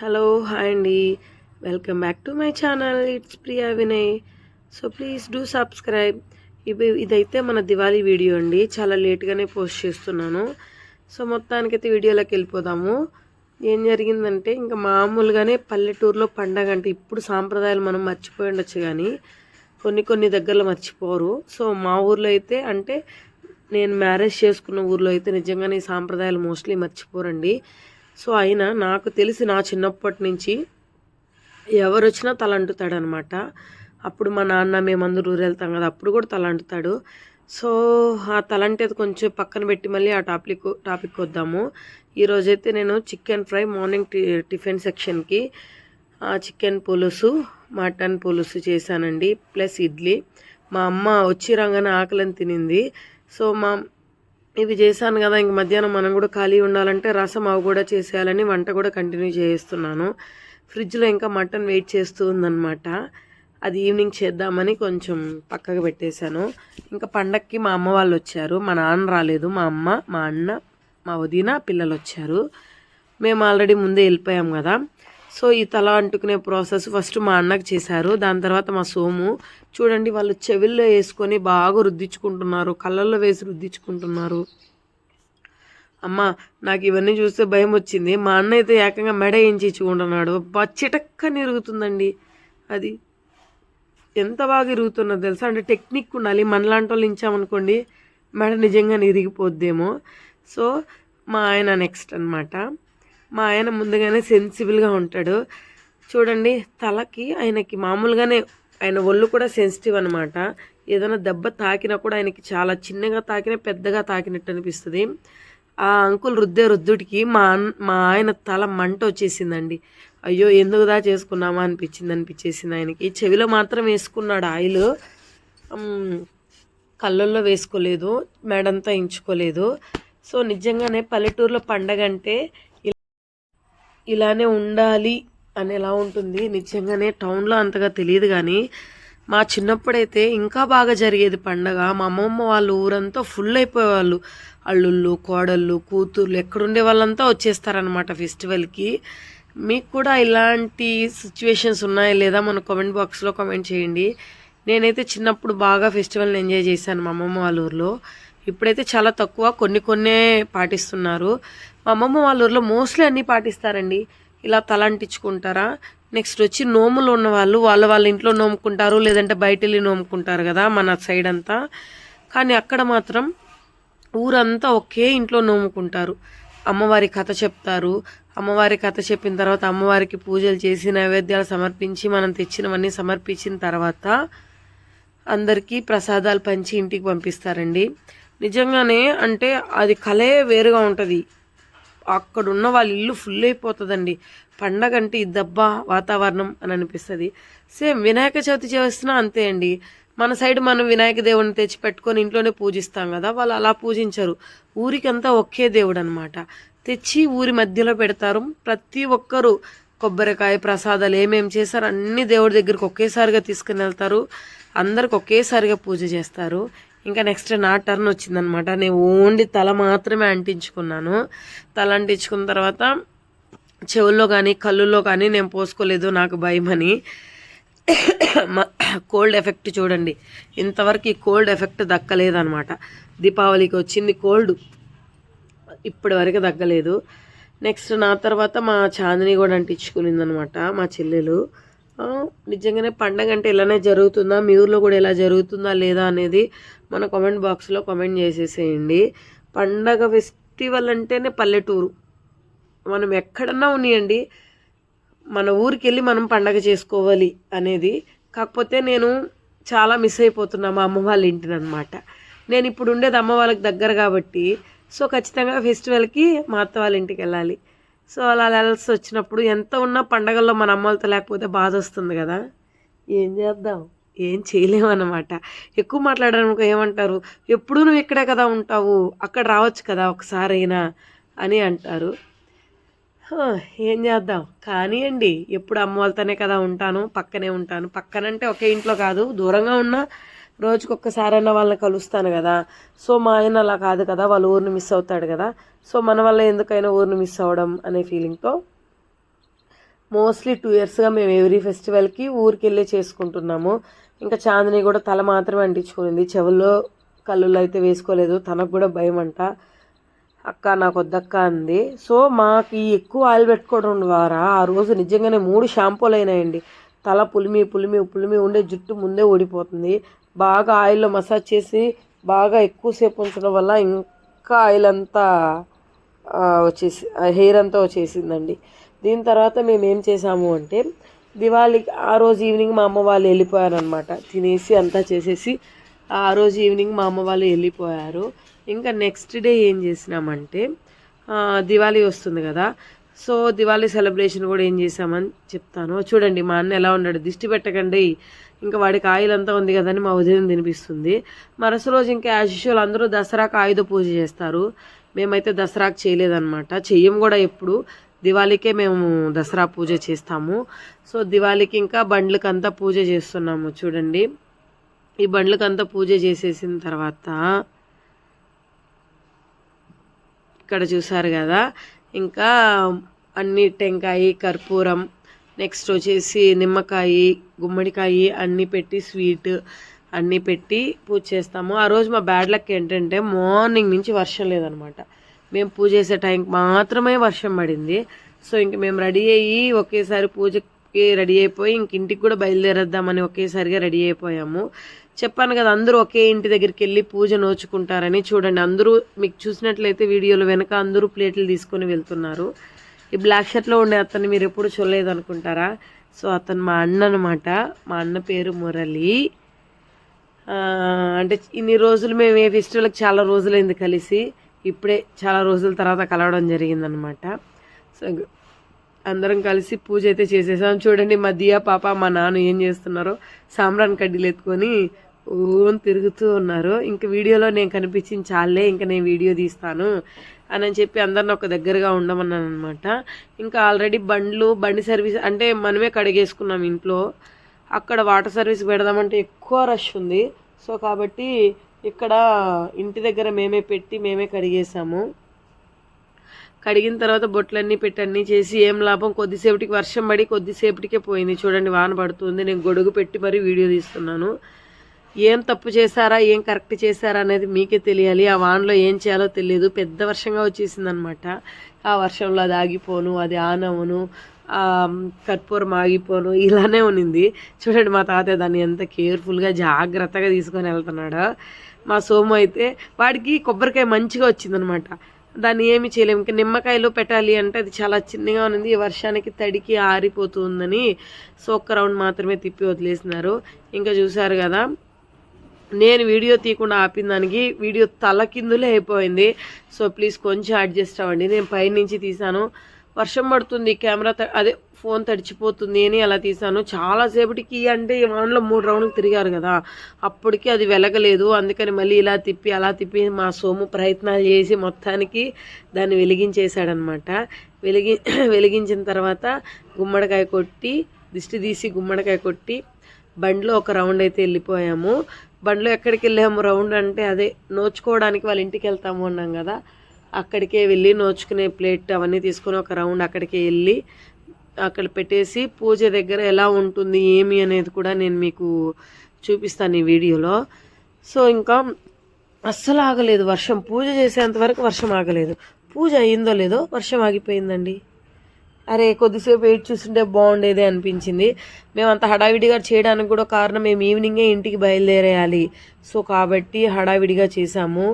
Hello hi అండి. Welcome back to my channel. It's Priya Vinay. So please do subscribe. ఇవి ఇదైతే మన Diwali video అండి. చాలా లేట్గానే పోస్ట్ చేస్తున్నాను. సో మొత్తానికైతే వీడియోలోకి వెళ్ళిపోదాము. ఏం జరిగిందంటే ఇంకా మామూలుగానే పల్లెటూరులో పండగ అంటే ఇప్పుడు సాంప్రదాయాలు మనం మర్చిపోయి ఉండొచ్చు కానీ కొన్ని కొన్ని దగ్గరలో మర్చిపోరు. సో మా ఊర్లో అయితే అంటే నేను మ్యారేజ్ చేసుకున్న ఊర్లో అయితే నిజంగానే ఈ సాంప్రదాయాలు మోస్ట్లీ మర్చిపోరండి. సో అయినా నాకు తెలిసి నా చిన్నప్పటి నుంచి ఎవరు వచ్చినా తల అంటుతాడనమాట అప్పుడు మా నాన్న మేమందరూ ఊరు వెళ్తాం కదా అప్పుడు కూడా తలంటుతాడు. సో ఆ తలంటేది కొంచెం పక్కన పెట్టి మళ్ళీ ఆ టాపిక్ టాపిక్ వద్దాము. ఈరోజైతే నేను చికెన్ ఫ్రై మార్నింగ్ టిఫిన్ సెక్షన్కి చికెన్ పులుసు మటన్ పులుసు చేశానండి ప్లస్ ఇడ్లీ. మా అమ్మ వచ్చి రాగానే ఆకలిని తినింది. సో మా ఇవి చేశాను కదా ఇంక మధ్యాహ్నం మనం కూడా ఖాళీ ఉండాలంటే రసం అవి కూడా చేసేయాలని వంట కూడా కంటిన్యూ చేస్తున్నాను. ఫ్రిడ్జ్లో ఇంకా మటన్ వెయిట్ చేస్తూ ఉందన్నమాట. అది ఈవినింగ్ చేద్దామని కొంచెం పక్కకు పెట్టేశాను. ఇంకా పండక్కి మా అమ్మ వాళ్ళు వచ్చారు. మా నాన్న రాలేదు మా అమ్మ మా అన్న మా వదిన పిల్లలు వచ్చారు. మేము ఆల్రెడీ ముందే వెళ్ళిపోయాం కదా. సో ఈ తల అంటుకునే ప్రాసెస్ ఫస్ట్ మా అన్నకు చేశారు. దాని తర్వాత మా సోము. చూడండి వాళ్ళు చెవిల్లో వేసుకొని బాగా రుద్దించుకుంటున్నారు. కళ్ళల్లో వేసి రుద్దించుకుంటున్నారు. అమ్మ నాకు ఇవన్నీ చూస్తే భయం వచ్చింది. మా అన్న అయితే ఏకంగా మెడ వేయించుకుంటున్నాడు చిటక్కని ఇరుగుతుందండి. అది ఎంత బాగా ఇరుగుతున్నది తెలుసా? అంటే టెక్నిక్ ఉండాలి. మనలాంటి వాళ్ళు ఇంచామనుకోండి మెడ నిజంగా ఇరిగిపోద్దేమో. సో మా ఆయన నెక్స్ట్ అనమాట మా ఆయన ముందుగానే సెన్సిబుల్గా ఉంటాడు. చూడండి తలకి ఆయనకి మామూలుగానే ఆయన ఒళ్ళు కూడా సెన్సిటివ్ అనమాట ఏదైనా దెబ్బ తాకినా కూడా ఆయనకి చాలా చిన్నగా తాకినా పెద్దగా తాకినట్టు అనిపిస్తుంది. ఆ అంకుల్ రుద్దే రుద్దుడికి మా మా ఆయన తల మంట వచ్చేసిందండి. అయ్యో ఎందుకు దా చేసుకున్నామా అనిపించింది అనిపించేసింది ఆయనకి. చెవిలో మాత్రం వేసుకున్నాడు ఆయిల్. కళ్ళల్లో వేసుకోలేదు మెడంతా ఇంచుకోలేదు. సో నిజంగానే పల్లెటూరులో పండగ అంటే ఇలానే ఉండాలి అని ఎలా ఉంటుంది? నిజంగానే టౌన్లో అంతగా తెలియదు కానీ మా చిన్నప్పుడైతే ఇంకా బాగా జరిగేది పండగ. మా అమ్మమ్మ వాళ్ళు ఊరంతా ఫుల్ అయిపోయేవాళ్ళు. అల్లుళ్ళు కోడళ్ళు కూతుర్లు ఎక్కడుండే వాళ్ళంతా వచ్చేస్తారనమాట ఫెస్టివల్కి మీకు కూడా ఇలాంటి సిచ్యువేషన్స్ ఉన్నాయా లేదా మన కామెంట్ బాక్స్లో కామెంట్ చేయండి. నేనైతే చిన్నప్పుడు బాగా ఫెస్టివల్ని ఎంజాయ్ చేశాను మా అమ్మమ్మ వాళ్ళ ఊర్లో. ఇప్పుడైతే చాలా తక్కువ కొన్ని కొన్నే పాటిస్తున్నారు. మా అమ్మమ్మ వాళ్ళ ఊర్లో మోస్ట్లీ అన్నీ పాటిస్తారండి. ఇలా తల అంటించుకుంటారా నెక్స్ట్ వచ్చి నోములు ఉన్న వాళ్ళు వాళ్ళ వాళ్ళ ఇంట్లో నోముకుంటారు లేదంటే బయట వెళ్ళి నోముకుంటారు కదా మన సైడ్ అంతా కానీ అక్కడ మాత్రం ఊరంతా ఒకే ఇంట్లో నోముకుంటారు. అమ్మవారి కథ చెప్తారు. అమ్మవారి కథ చెప్పిన తర్వాత అమ్మవారికి పూజలు చేసి నైవేద్యాలు సమర్పించి మనం తెచ్చినవన్నీ సమర్పించిన తర్వాత అందరికీ ప్రసాదాలు పంచి ఇంటికి పంపిస్తారండి. నిజంగానే అంటే అది కలే వేరుగా ఉంటుంది. అక్కడ ఉన్న వాళ్ళ ఇల్లు ఫుల్ అయిపోతుందండి. పండగ అంటే ఇద్దబ్బా వాతావరణం అని అనిపిస్తుంది. సేమ్ వినాయక చవితి చేస్తున్నా అంతే అండి. మన సైడ్ మనం వినాయక దేవుడిని తెచ్చి పెట్టుకొని ఇంట్లోనే పూజిస్తాం కదా వాళ్ళు అలా పూజించరు. ఊరికంతా ఒకే దేవుడు అనమాట తెచ్చి ఊరి మధ్యలో పెడతారు. ప్రతి ఒక్కరూ కొబ్బరికాయ ప్రసాదాలు ఏమేమి చేస్తారు అన్ని దేవుడి దగ్గరికి ఒకేసారిగా తీసుకుని వెళ్తారు. అందరికి ఒకేసారిగా పూజ చేస్తారు. ఇంకా నెక్స్ట్ నా టర్న్ వచ్చిందనమాట. నేను ఓన్లీ తల మాత్రమే అంటించుకున్నాను. తల అంటించుకున్న తర్వాత చెవుల్లో కానీ కళ్ళుల్లో కానీ నేను పోసుకోలేదు నాకు భయం అని. కోల్డ్ ఎఫెక్ట్ చూడండి. ఇంతవరకు ఈ కోల్డ్ ఎఫెక్ట్ దక్కలేదనమాట. దీపావళికి వచ్చింది కోల్డ్. ఇప్పటి వరకు తగ్గలేదు నెక్స్ట్ నా తర్వాత మా చాందిని కూడా అంటించుకునింది అనమాట మా చెల్లెలు. నిజంగానే పండగ అంటే ఇలానే జరుగుతుందా? మీ ఊర్లో కూడా ఎలా జరుగుతుందా లేదా అనేది మన కామెంట్ బాక్స్లో కామెంట్ చేసేసేయండి. పండగ ఫెస్టివల్ అంటేనే పల్లెటూరు. మనం ఎక్కడన్నా ఉన్నాయండి మన ఊరికి వెళ్ళి మనం పండగ చేసుకోవాలి అనేది. కాకపోతే నేను చాలా మిస్ అయిపోతున్నా మా అమ్మ వాళ్ళ ఇంటిని అనమాట నేను ఇప్పుడు ఉండేది అమ్మ వాళ్ళకి దగ్గర కాబట్టి సో ఖచ్చితంగా ఫెస్టివల్కి మా అత్త వాళ్ళ ఇంటికి వెళ్ళాలి. సో అలా వెళ్ళాల్సి వచ్చినప్పుడు ఎంత ఉన్నా పండగల్లో మన అమ్మలతో లేకపోతే బాధ వస్తుంది కదా. ఏం చేద్దాం? ఏం చేయలేమన్నమాట. ఎక్కువ మాట్లాడడానికి ఏమంటారు? ఎప్పుడు నువ్వు ఇక్కడే కదా ఉంటావు? అక్కడ రావచ్చు కదా ఒకసారైనా అని అంటారు. ఏం చేద్దాం? కానివ్వండి ఎప్పుడు అమ్మ వాళ్ళతోనే కదా ఉంటాను పక్కనే ఉంటాను. పక్కనంటే ఒకే ఇంట్లో కాదు దూరంగా ఉన్నా రోజుకి ఒక్కసారైనా వాళ్ళని కలుస్తాను కదా. సో మా ఆయన అలా కాదు కదా వాళ్ళు ఊరిని మిస్ అవుతాడు కదా. సో మన వల్ల ఎందుకైనా ఊరిని మిస్ అవ్వడం అనే ఫీలింగ్తో మోస్ట్లీ టూ ఇయర్స్గా మేము ఎవ్రీ ఫెస్టివల్కి ఊరికి వెళ్ళి చేసుకుంటున్నాము. ఇంకా చాందిని కూడా తల మాత్రమే అంటించుకునింది. చెవుల్లో కళ్ళులో అయితే వేసుకోలేదు. తనకు కూడా భయం అంట. అక్క నాకు వద్దక్క అంది. సో మాకు ఈ ఎక్కువ ఆయిల్ పెట్టుకోవడం ద్వారా ఆ రోజు నిజంగానే మూడు షాంపూలు అయినాయండి. తల పులిమి పులిమి పులిమి ఉండే జుట్టు ముందే ఊడిపోతుంది. బాగా ఆయిల్లో మసాజ్ చేసి బాగా ఎక్కువసేపు ఉంచడం వల్ల ఇంకా ఆయిల్ అంతా వచ్చేసి హెయిర్ అంతా వచ్చేసిందండి. దీని తర్వాత మేము ఏం చేసాము అంటే దివాళీకి ఆ రోజు ఈవినింగ్ మా అమ్మ వాళ్ళు వెళ్ళిపోయారనమాట తినేసి అంతా చేసేసి ఆ రోజు ఈవినింగ్ మా అమ్మ వాళ్ళు వెళ్ళిపోయారు. ఇంకా నెక్స్ట్ డే ఏం చేసినామంటే దివాళీ వస్తుంది కదా. సో దివాళీ సెలబ్రేషన్ కూడా ఏం చేసామని చెప్తాను. చూడండి మా అన్న ఎలా ఉన్నాడు దిష్టి పెట్టకండి. ఇంకా వాడికి ఆయిల్ అంతా ఉంది కదని మా ఉదయం తినిపిస్తుంది. మరుస రోజు ఇంకా యాజ్ యూజువల్ అందరూ దసరాకు ఆయుధ పూజ చేస్తారు. మేమైతే దసరాకు చేయలేదన్నమాట. చెయ్యం కూడా ఎప్పుడు. దివాళీకే మేము దసరా పూజ చేస్తాము. సో దివాళీకి ఇంకా బండ్లకంతా పూజ చేస్తున్నాము చూడండి. ఈ బండ్లకంతా పూజ చేసేసిన తర్వాత ఇక్కడ చూసారు కదా ఇంకా అన్ని టెంకాయ కర్పూరం నెక్స్ట్ వచ్చేసి నిమ్మకాయ గుమ్మడికాయ అన్నీ పెట్టి స్వీట్ అన్నీ పెట్టి పూజ చేస్తాము. ఆ రోజు మా బ్యాడ్ లక్ ఏంటంటే మార్నింగ్ నుంచి వర్షం లేదనమాట. మేము పూజ చేసే టైంకి మాత్రమే వర్షం పడింది. సో ఇంక మేము రెడీ అయ్యి ఒకేసారి పూజకి రెడీ అయిపోయి ఇంక ఇంటికి కూడా బయలుదేరేద్దామని ఒకేసారిగా రెడీ అయిపోయాము. చెప్పాను కదా అందరూ ఒకే ఇంటి దగ్గరికి వెళ్ళి పూజ నోచుకుంటారని. చూడండి అందరూ మీకు చూసినట్లయితే వీడియోలో వెనక అందరూ ప్లేట్లు తీసుకొని వెళ్తున్నారు. ఈ బ్లాక్ షర్ట్లో ఉండే అతన్ని మీరు ఎప్పుడు చూడలేదు అనుకుంటారా సో అతను మా అన్న అనమాట. మా అన్న పేరు మురళి. అంటే ఇన్ని రోజులు మేము ఏ ఫెస్టివల్కి చాలా రోజులైంది కలిసి ఇప్పుడే చాలా రోజుల తర్వాత కలవడం జరిగిందనమాట సో అందరం కలిసి పూజ అయితే చేసేసాం. చూడండి మా దియా పాప మా నాన్న ఏం చేస్తున్నారో సాంబ్రాన్ కడ్డీలు ఎత్తుకొని ఓన్ తిరుగుతూ ఉన్నారు. ఇంక వీడియోలో నేను కనిపించింది చాలే ఇంకా నేను వీడియో తీస్తాను అని అని చెప్పి అందరిని ఒక దగ్గరగా ఉండమన్నాను అనమాట ఇంకా ఆల్రెడీ బండ్లు బండి సర్వీస్ అంటే మనమే కడిగేసుకున్నాం ఇంట్లో. అక్కడ వాటర్ సర్వీస్ పెడదామంటే ఎక్కువ రష్ ఉంది. సో కాబట్టి ఇక్కడ ఇంటి దగ్గర మేమే పెట్టి మేమే కడిగేసాము కడిగిన తర్వాత బొట్లన్నీ పెట్టి అన్నీ చేసి ఏం లాభం? కొద్దిసేపటికి వర్షం పడి కొద్దిసేపటికే పోయింది. చూడండి వాన పడుతుంది. నేను గొడుగు పెట్టి మరీ వీడియో తీస్తున్నాను. ఏం తప్పు చేశారా? ఏం కరెక్ట్ చేశారా అనేది మీకే తెలియాలి. ఆ వానలో ఏం చేయాలో తెలియదు. పెద్ద వర్షంగా వచ్చేసిందనమాట ఆ వర్షంలో అది ఆగిపోను అది ఆన్ అవ్వను కర్పూరం ఆగిపోను ఇలానే ఉన్నింది. చూడండి మా తాతయ్య దాన్ని ఎంత కేర్ఫుల్గా జాగ్రత్తగా తీసుకొని వెళ్తున్నాడు. మా సోము అయితే వాడికి కొబ్బరికాయ మంచిగా వచ్చిందనమాట. దాన్ని ఏమి చేయలేము. ఇంకా నిమ్మకాయలో పెట్టాలి అంటే అది చాలా చిన్నగా ఉంది ఈ వర్షానికి తడికి ఆరిపోతుందని సో ఒక్క రౌండ్ మాత్రమే తిప్పి వదిలేసినారు. ఇంకా చూసారు కదా నేను వీడియో తీయకుండా ఆపిన దానికి వీడియో తలకిందులే అయిపోయింది. సో ప్లీజ్ కొంచెం అడ్జస్ట్ అవ్వండి. నేను పైనుంచి తీసాను వర్షం పడుతుంది కెమెరా అదే ఫోన్ తడిచిపోతుంది అని అలా తీసాను చాలాసేపటికి అంటే ఈ వానలో మూడు రౌండ్లు తిరిగారు కదా అప్పటికి అది వెలగలేదు. అందుకని మళ్ళీ ఇలా తిప్పి అలా తిప్పి మా సోము ప్రయత్నాలు చేసి మొత్తానికి దాన్ని వెలిగించేశాడనమాట. వెలిగి వెలిగించిన తర్వాత గుమ్మడికాయ కొట్టి దిష్టి తీసి గుమ్మడికాయ కొట్టి బండిలో ఒక రౌండ్ అయితే వెళ్ళిపోయాము. బండిలో ఎక్కడికి వెళ్ళాము? రౌండ్ అంటే అదే నోచుకోవడానికి వాళ్ళ ఇంటికి వెళ్తాము అన్నాం కదా. అక్కడికే వెళ్ళి నోచుకునే ప్లేట్ అవన్నీ తీసుకొని ఒక రౌండ్ అక్కడికే వెళ్ళి అక్కడ పెట్టేసి పూజ దగ్గర ఎలా ఉంటుంది ఏమి అనేది కూడా నేను మీకు చూపిస్తాను ఈ వీడియోలో. సో ఇంకా అస్సలు ఆగలేదు వర్షం. పూజ చేసేంత వరకు వర్షం ఆగలేదు. పూజ అయిందో లేదో వర్షం ఆగిపోయిందండి. అరే కొద్దిసేపు వెయిట్ చూస్తుంటే బాగుండేది అనిపించింది. మేమంత హడావిడిగా చేయడానికి కూడా కారణం మేము ఈవినింగే ఇంటికి బయలుదేరేయాలి. సో కాబట్టి హడావిడిగా చేసాము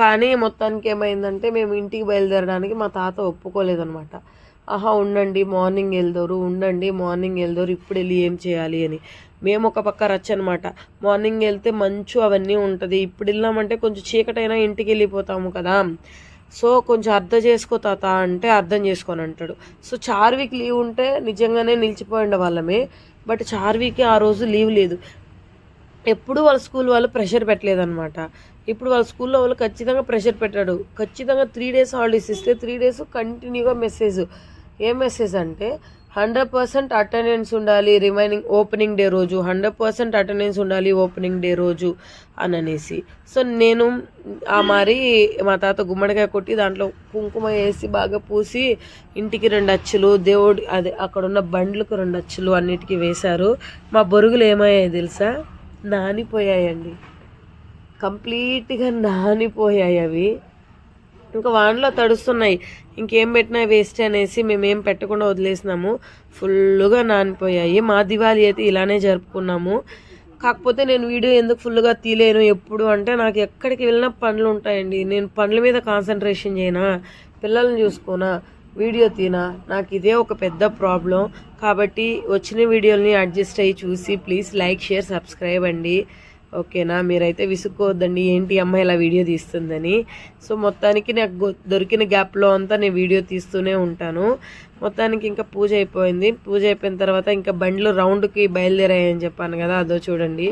కానీ మొత్తానికి ఏమైందంటే మేము ఇంటికి బయలుదేరడానికి మా తాత ఒప్పుకోలేదనమాట ఆహా ఉండండి మార్నింగ్ వెళ్దోరు ఉండండి మార్నింగ్ వెళ్దోరు ఇప్పుడు వెళ్ళి ఏం చేయాలి అని. మేము ఒక పక్క రచ్చ అనమాట మార్నింగ్ వెళ్తే మంచు అవన్నీ ఉంటుంది ఇప్పుడు వెళ్ళామంటే కొంచెం చీకటైనా ఇంటికి వెళ్ళిపోతాము కదా. సో కొంచెం అర్థం చేసుకో తాత అంటే అర్థం చేసుకొని అంటాడు. సో చార్విక్ లీవ్ ఉంటే నిజంగానే నిలిచిపోయి ఉండే వాళ్ళమే బట్ చార్వికి ఆ రోజు లీవ్ లేదు. ఎప్పుడూ వాళ్ళ స్కూల్ వాళ్ళు ప్రెషర్ పెట్టలేదన్నమాట. ఇప్పుడు వాళ్ళ స్కూల్లో వాళ్ళు ఖచ్చితంగా ప్రెషర్ పెట్టాడు. ఖచ్చితంగా త్రీ డేస్ హాలిడేస్ ఇస్తే త్రీ డేస్ కంటిన్యూగా మెసేజ్ ఏ మెసేజ్ అంటే హండ్రెడ్ పర్సెంట్ అటెండెన్స్ ఉండాలి రిమైనింగ్ ఓపెనింగ్ డే రోజు. హండ్రెడ్ పర్సెంట్ అటెండెన్స్ ఉండాలి ఓపెనింగ్ డే రోజు అని అనేసి. సో నేను ఆ మరి మా తాత గుమ్మడికాయ కొట్టి దాంట్లో కుంకుమ వేసి బాగా పూసి ఇంటికి రెండు అచ్చులు దేవుడి అదే అక్కడ ఉన్న బండ్లకు రెండు అచ్చులు అన్నిటికీ వేశారు. మా బొరుగులు ఏమయ్యాయి తెలుసా? నానిపోయాయండి. కంప్లీట్గా నానిపోయాయి అవి. ఇంకా వానలో తడుస్తున్నాయి. ఇంకేం పెట్టినా వేస్ట్ అనేసి మేమేం పెట్టకుండా వదిలేసినాము. ఫుల్గా నానిపోయాయి. మా దివాళీ అయితే ఇలానే జరుపుకున్నాము. కాకపోతే నేను వీడియో ఎందుకు ఫుల్గా తీలేను ఎప్పుడు అంటే నాకు ఎక్కడికి వెళ్ళినా పనులు ఉంటాయండి. నేను పనుల మీద కాన్సన్ట్రేషన్ చేయనా? పిల్లల్ని చూసుకోనా? వీడియో తీనా నాకు ఇదే ఒక పెద్ద ప్రాబ్లం. కాబట్టి వచ్చిన వీడియోని అడ్జస్ట్ అయ్యి చూసి ప్లీజ్ లైక్ షేర్ సబ్స్క్రైబ్ అండి. ఓకేనా? మీరైతే విసుక్కోవద్దండి. ఏంటి అమ్మాయి ఇలా వీడియో తీస్తుందని? సో మొత్తానికి నాకు దొరికిన గ్యాప్లో అంతా నేను వీడియో తీస్తూనే ఉంటాను. మొత్తానికి ఇంకా పూజ అయిపోయింది. పూజ అయిపోయిన తర్వాత ఇంకా బండ్లు రౌండ్కి బయలుదేరాయని చెప్పాను కదా అదో చూడండి.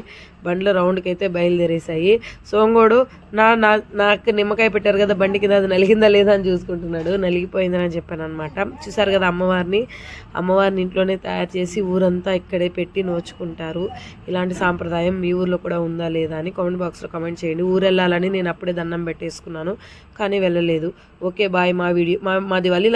బండ్లు రౌండ్కి అయితే బయలుదేరేసాయి సోంగోడు నా నా నాకు నిమ్మకాయ పెట్టారు కదా బండి కింద అది నలిగిందా లేదా అని చూసుకుంటున్నాడు. నలిగిపోయిందని చెప్పాను అనమాట చూసారు కదా అమ్మవారిని? అమ్మవారిని ఇంట్లోనే తయారు చేసి ఊరంతా ఇక్కడే పెట్టి నోచుకుంటారు. ఇలాంటి సాంప్రదాయం మీ ఊర్లో కూడా ఉందా లేదా అని కామెంట్ బాక్స్లో కామెంట్ చేయండి. ఊరు వెళ్ళాలని నేను అప్పుడే దండం పెట్టేసుకున్నాను కానీ వెళ్ళలేదు. ఓకే బాయ్ మా వీడియో మా మాది వల్లి